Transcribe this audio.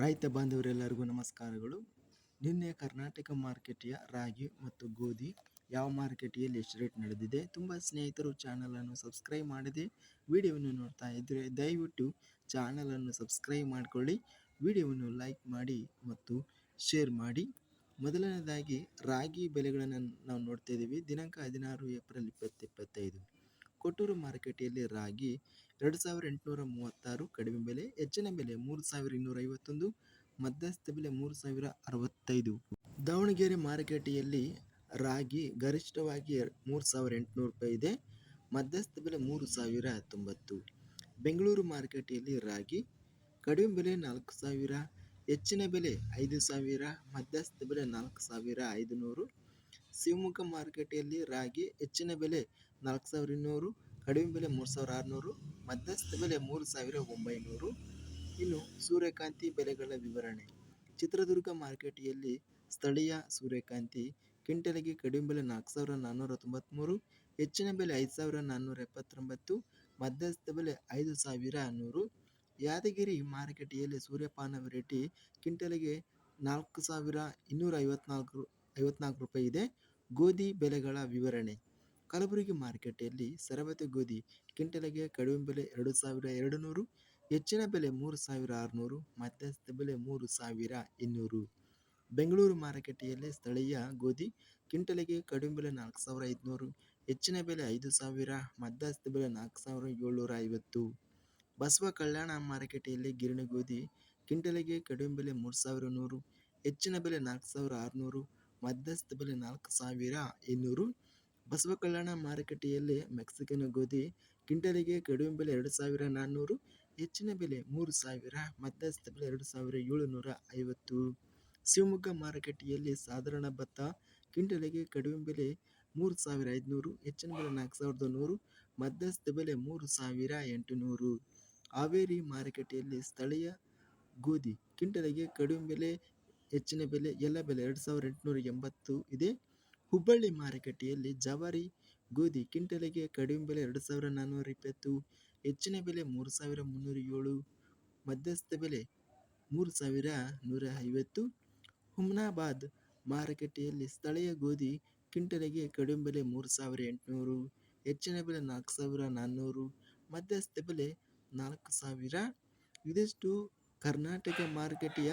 ರೈತ ಬಾಂಧವರೆಲ್ಲರಿಗೂ ನಮಸ್ಕಾರಗಳು. ನಿನ್ನೆ ಕರ್ನಾಟಕ ಮಾರ್ಕೆಟಿಯ ರಾಗಿ ಮತ್ತು ಗೋಧಿ ಯಾವ ಮಾರ್ಕೆಟಿಯಲ್ಲಿ ಎಷ್ಟು ರೇಟ್ ನಡೆದಿದೆ? ತುಂಬ ಸ್ನೇಹಿತರು ಚಾನಲನ್ನು ಸಬ್ಸ್ಕ್ರೈಬ್ ಮಾಡದೆ ವಿಡಿಯೋವನ್ನು ನೋಡ್ತಾ ಇದ್ದರೆ ದಯವಿಟ್ಟು ಚಾನಲನ್ನು ಸಬ್ಸ್ಕ್ರೈಬ್ ಮಾಡಿಕೊಳ್ಳಿ, ವಿಡಿಯೋವನ್ನು ಲೈಕ್ ಮಾಡಿ ಮತ್ತು ಶೇರ್ ಮಾಡಿ. ಮೊದಲನೇದಾಗಿ ರಾಗಿ ಬೆಲೆಗಳನ್ನು ನಾವು ನೋಡ್ತಾ ಇದ್ದೀವಿ. ದಿನಾಂಕ ಹದಿನಾರು ಏಪ್ರಿಲ್ ಇಪ್ಪತ್ತು ಇಪ್ಪತ್ತೈದು. ಕೊಟ್ಟೂರು ಮಾರುಕಟ್ಟೆಯಲ್ಲಿ ರಾಗಿ ಎರಡು ಸಾವಿರ ಎಂಟುನೂರ ಮೂವತ್ತಾರು ಕಡಿಮೆ ಬೆಲೆ, ಹೆಚ್ಚಿನ ಬೆಲೆ ಮೂರು ಸಾವಿರ ಇನ್ನೂರ ಐವತ್ತೊಂದು ಮಧ್ಯಸ್ಥ ಬೆಲೆ ಮೂರು ಸಾವಿರ ಅರವತ್ತೈದು. ದಾವಣಗೆರೆ ಮಾರುಕಟ್ಟೆಯಲ್ಲಿ ರಾಗಿ ಗರಿಷ್ಠವಾಗಿ ಮೂರು ಸಾವಿರ ಎಂಟುನೂರು ರೂಪಾಯಿ ಇದೆ, ಮಧ್ಯಸ್ಥ ಬೆಲೆ ಮೂರು ಸಾವಿರ ತೊಂಬತ್ತು. ಬೆಂಗಳೂರು ಮಾರುಕಟ್ಟೆಯಲ್ಲಿ ರಾಗಿ ಕಡಿಮೆ ಬೆಲೆ ನಾಲ್ಕು ಸಾವಿರ, ಹೆಚ್ಚಿನ ಬೆಲೆ ಐದು ಸಾವಿರ, ಮಧ್ಯಸ್ಥ ಬೆಲೆ ನಾಲ್ಕು ಸಾವಿರ ಐದುನೂರು. ಶಿವಮೊಗ್ಗ ಮಾರುಕಟ್ಟೆಯಲ್ಲಿ ರಾಗಿ ಹೆಚ್ಚಿನ ಬೆಲೆ ನಾಲ್ಕು ಸಾವಿರ ಇನ್ನೂರು, ಕಡಿಮೆ ಬೆಲೆ ಮೂರು ಸಾವಿರ ಆರುನೂರು, ಮಧ್ಯಸ್ಥ ಬೆಲೆ ಮೂರು ಸಾವಿರ ಒಂಬೈನೂರು. ಇನ್ನು ಸೂರ್ಯಕಾಂತಿ ಬೆಲೆಗಳ ವಿವರಣೆ. ಚಿತ್ರದುರ್ಗ ಮಾರುಕಟ್ಟೆಯಲ್ಲಿ ಸ್ಥಳೀಯ ಸೂರ್ಯಕಾಂತಿ ಕ್ವಿಂಟಲಿಗೆ ಕಡಿಮೆ ಬೆಲೆ ನಾಲ್ಕು ಸಾವಿರ ನಾನ್ನೂರ ತೊಂಬತ್ತ್ಮೂರು ಹೆಚ್ಚಿನ ಬೆಲೆ ಐದು ಸಾವಿರ ನಾನ್ನೂರ ಎಪ್ಪತ್ತೊಂಬತ್ತು ಮಧ್ಯಸ್ಥ ಬೆಲೆ ಐದು ಸಾವಿರ ನೂರು ಯಾದಗಿರಿ ಮಾರುಕಟ್ಟೆಯಲ್ಲಿ ಸೂರ್ಯಪಾನ ವೆರೈಟಿ ಕ್ವಿಂಟಲಿಗೆ ನಾಲ್ಕು ಸಾವಿರ ಇನ್ನೂರ ಐವತ್ನಾಲ್ಕು ಐವತ್ನಾಲ್ಕು ರೂಪಾಯಿ ಇದೆ. ಗೋಧಿ ಬೆಲೆಗಳ ವಿವರಣೆ. ಕಲಬುರಗಿ ಮಾರುಕಟ್ಟೆಯಲ್ಲಿ ಸರಬತಿ ಗೋಧಿ ಕ್ವಿಂಟಲಿಗೆ ಕಡಿಮೆ ಬೆಲೆ ಎರಡು ಸಾವಿರ ಎರಡು ನೂರು ಹೆಚ್ಚಿನ ಬೆಲೆ ಮೂರು ಸಾವಿರ ಆರುನೂರು, ಮಧ್ಯಸ್ಥ ಬೆಲೆ ಮೂರು ಸಾವಿರ ಇನ್ನೂರು. ಬೆಂಗಳೂರು ಮಾರುಕಟ್ಟೆಯಲ್ಲಿ ಸ್ಥಳೀಯ ಗೋಧಿ ಕ್ವಿಂಟಲಿಗೆ ಕಡಿಮೆ ಬೆಲೆ ನಾಲ್ಕು ಸಾವಿರ ಐದುನೂರು, ಹೆಚ್ಚಿನ ಬೆಲೆ ಐದು ಸಾವಿರ, ಮಧ್ಯಸ್ಥ ಬೆಲೆ ನಾಲ್ಕು ಸಾವಿರ ಏಳ್ನೂರ ಐವತ್ತು. ಬಸವ ಕಲ್ಯಾಣ ಮಾರುಕಟ್ಟೆಯಲ್ಲಿ ಗಿರಣಿ ಗೋಧಿ ಕ್ವಿಂಟಲಿಗೆ ಕಡಿಮೆ ಬೆಲೆ ಮೂರು ಸಾವಿರ ನೂರು ಹೆಚ್ಚಿನ ಬೆಲೆ ನಾಲ್ಕು ಸಾವಿರ ಆರುನೂರು ಮಧ್ಯಸ್ಥ ಬೆಲೆ ನಾಲ್ಕು ಸಾವಿರ ಇನ್ನೂರು. ಬಸವ ಕಲ್ಯಾಣ ಮಾರುಕಟ್ಟೆಯಲ್ಲಿ ಮೆಕ್ಸಿಕನ್ ಗೋಧಿ ಕಿಂಟಲಿಗೆ ಕಡಿಮೆ ಬೆಲೆ ಎರಡು ಸಾವಿರ ನಾನ್ನೂರು, ಹೆಚ್ಚಿನ ಬೆಲೆ ಮೂರು ಸಾವಿರ, ಮಧ್ಯಸ್ಥ ಬೆಲೆ ಎರಡು ಸಾವಿರ ಏಳುನೂರ ಐವತ್ತು. ಶಿವಮೊಗ್ಗ ಮಾರುಕಟ್ಟೆಯಲ್ಲಿ ಸಾಧಾರಣ ಭತ್ತ ಕ್ವಿಂಟಲಿಗೆ ಕಡಿಮೆ ಬೆಲೆ ಮೂರು ಸಾವಿರ ಐದುನೂರು, ಹೆಚ್ಚಿನ ಬೆಲೆ ನಾಲ್ಕು ಸಾವಿರದ ನೂರು, ಮಧ್ಯಸ್ಥ ಬೆಲೆ ಮೂರು ಸಾವಿರ ಎಂಟುನೂರು. ಹಾವೇರಿ ಮಾರುಕಟ್ಟೆಯಲ್ಲಿ ಸ್ಥಳೀಯ ಗೋಧಿ ಕಿಂಟಲಿಗೆ ಕಡಿಮೆ ಬೆಲೆ ಹೆಚ್ಚಿನ ಬೆಲೆ ಎಲ್ಲ ಬೆಲೆ ಎರಡು ಸಾವಿರದ ಎಂಟುನೂರ ಎಂಬತ್ತು ಇದೆ. ಹುಬ್ಬಳ್ಳಿ ಮಾರುಕಟ್ಟೆಯಲ್ಲಿ ಜವಾರಿ, ಗೋಧಿ ಕಿಂಟಲಿಗೆ ಕಡಿಮೆ ಬೆಲೆ ಎರಡು ಸಾವಿರ ನಾನ್ನೂರ ಇಪ್ಪತ್ತು, ಹೆಚ್ಚಿನ ಬೆಲೆ ಮೂರು ಸಾವಿರ ಮುನ್ನೂರ ಏಳು, ಮಧ್ಯಸ್ಥ ಬೆಲೆ ಮೂರು ಸಾವಿರ ನೂರ ಐವತ್ತು. ಹುಮ್ನಾಬಾದ್ ಮಾರುಕಟ್ಟೆಯಲ್ಲಿ ಸ್ಥಳೀಯ ಗೋಧಿ ಕಿಂಟಲಿಗೆ ಕಡಿಮೆ ಬೆಲೆ ಮೂರು ಸಾವಿರ ಎಂಟುನೂರು, ಹೆಚ್ಚಿನ ಬೆಲೆ ನಾಲ್ಕು ಸಾವಿರ ನಾನ್ನೂರು ಮಧ್ಯಸ್ಥ ಬೆಲೆ ನಾಲ್ಕು ಸಾವಿರ. ಇದಿಷ್ಟು ಕರ್ನಾಟಕ ಮಾರುಕಟ್ಟೆಯ